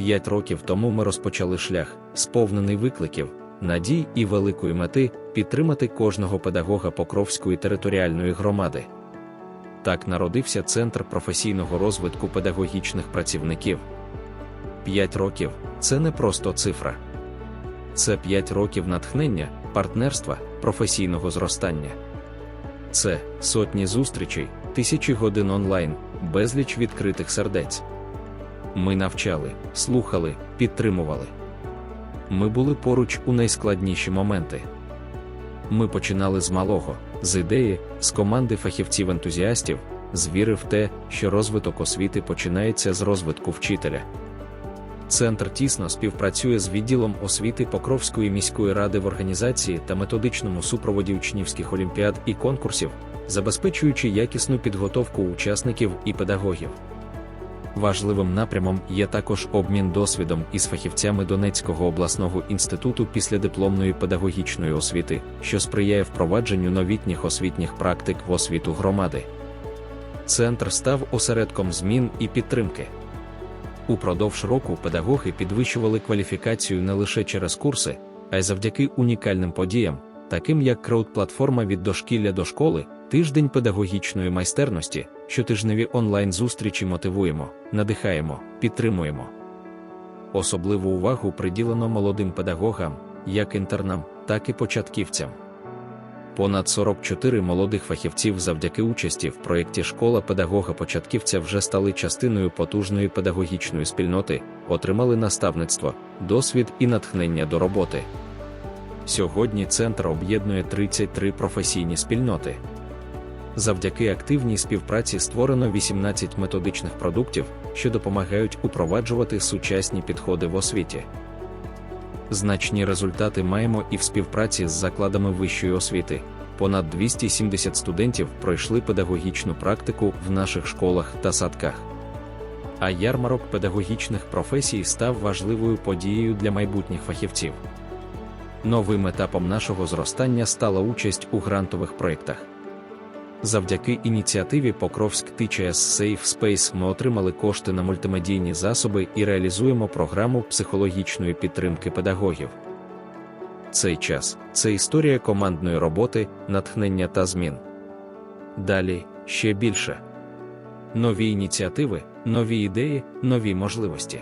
П'ять років тому ми розпочали шлях, сповнений викликів, надій і великої мети підтримати кожного педагога Покровської територіальної громади. Так народився Центр професійного розвитку педагогічних працівників. П'ять років це не просто цифра. Це п'ять років натхнення, партнерства, професійного зростання. Це сотні зустрічей, тисячі годин онлайн, безліч відкритих сердець. Ми навчали, слухали, підтримували. Ми були поруч у найскладніші моменти. Ми починали з малого, з ідеї, з команди фахівців-ентузіастів, з віри в те, що розвиток освіти починається з розвитку вчителя. Центр тісно співпрацює з відділом освіти Покровської міської ради в організації та методичному супроводі учнівських олімпіад і конкурсів, забезпечуючи якісну підготовку учасників і педагогів. Важливим напрямом є також обмін досвідом із фахівцями Донецького обласного інституту післядипломної педагогічної освіти, що сприяє впровадженню новітніх освітніх практик в освіту громади. Центр став осередком змін і підтримки. Упродовж року педагоги підвищували кваліфікацію не лише через курси, а й завдяки унікальним подіям, таким як краудплатформа від дошкілля до школи, тиждень педагогічної майстерності, щотижневі онлайн-зустрічі мотивуємо, надихаємо, підтримуємо. Особливу увагу приділено молодим педагогам, як інтернам, так і початківцям. Понад 44 молодих фахівців завдяки участі в проєкті Школа педагога-початківця вже стали частиною потужної педагогічної спільноти, отримали наставництво, досвід і натхнення до роботи. Сьогодні центр об'єднує 33 професійні спільноти. Завдяки активній співпраці створено 18 методичних продуктів, що допомагають упроваджувати сучасні підходи в освіті. Значні результати маємо і в співпраці з закладами вищої освіти. Понад 270 студентів пройшли педагогічну практику в наших школах та садках. А ярмарок педагогічних професій став важливою подією для майбутніх фахівців. Новим етапом нашого зростання стала участь у грантових проєктах. Завдяки ініціативі Покровськ Teachers Safe Space ми отримали кошти на мультимедійні засоби і реалізуємо програму психологічної підтримки педагогів. Цей час це історія командної роботи, натхнення та змін. Далі ще більше. Нові ініціативи, нові ідеї, нові можливості.